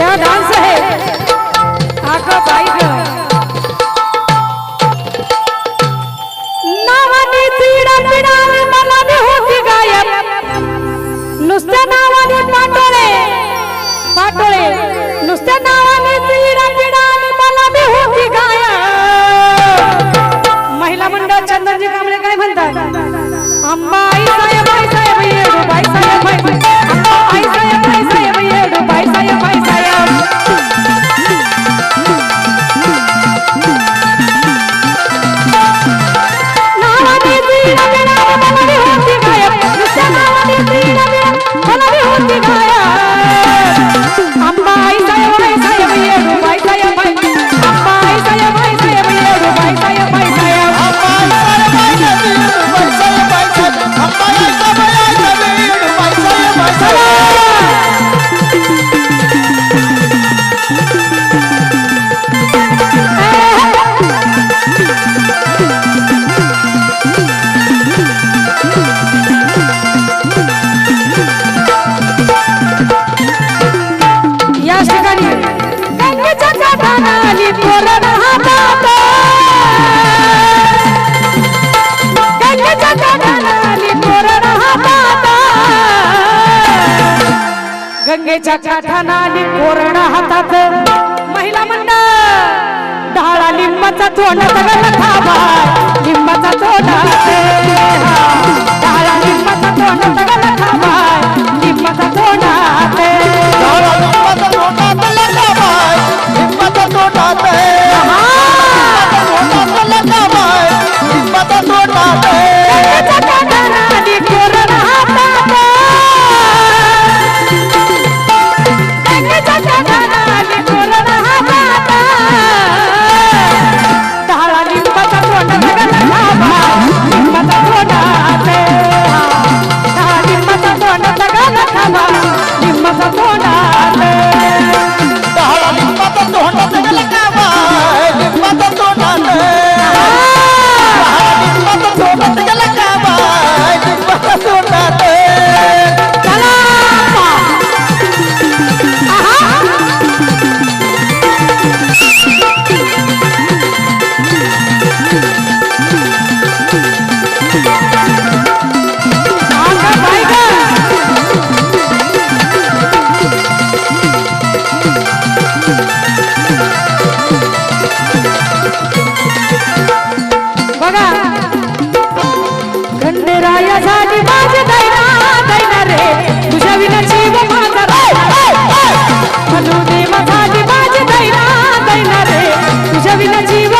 Yeah, dance. गंगेच्या काठाना आणि कोरण हातात महिला मंडळ डाळा लिंबाचा तोंड लिंबाचा तोंड sua vida ativa.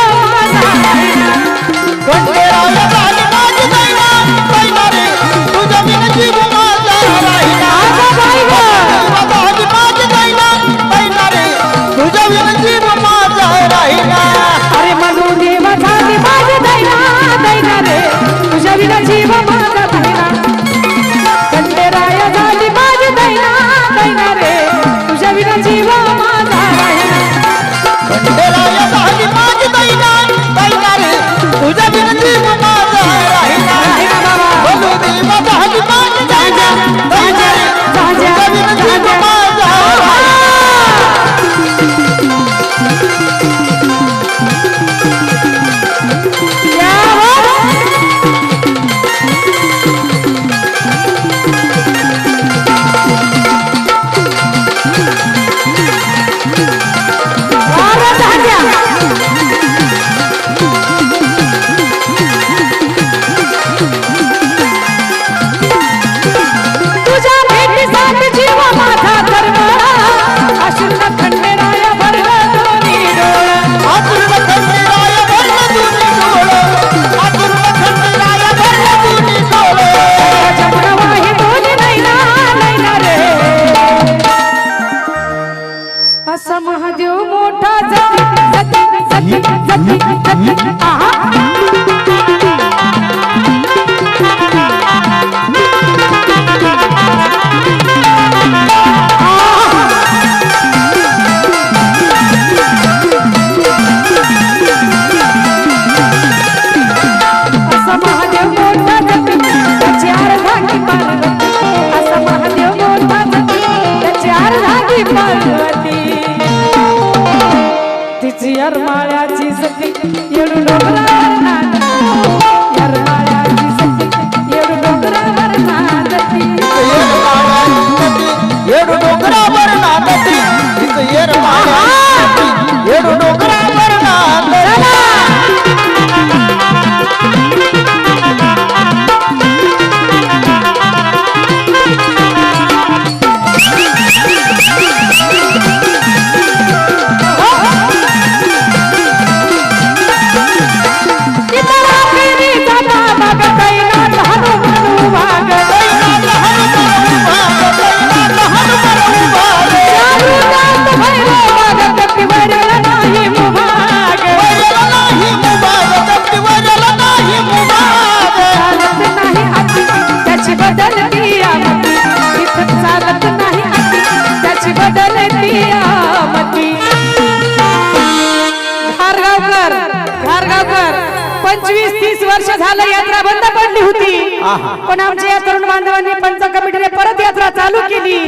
काल यात्रा बंद पडली होती. पण आमच्या या तरुण बांधवांनी पंच कमिटीने परत यात्रा चालू केली.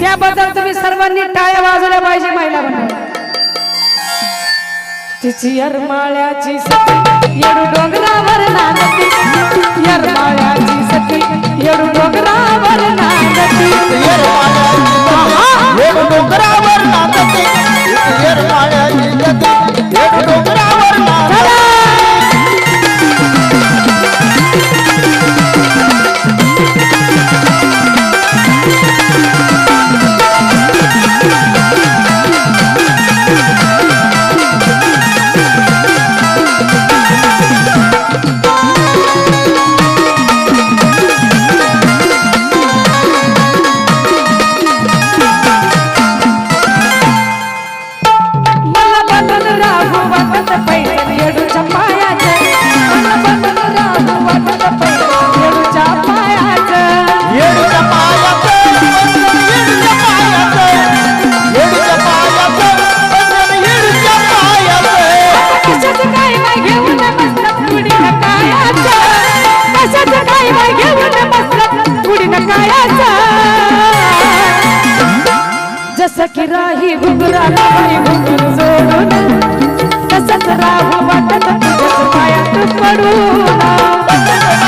त्याबद्दल तुम्ही सर्वांनी टाळ्या वाजवल्या पाहिजे महिला तिची यरमाळ्याची सती सखी राही घुंगराला बाई घुंगूर जोडून. तसंच राहू वाटत तुझ्याच पायात पडून.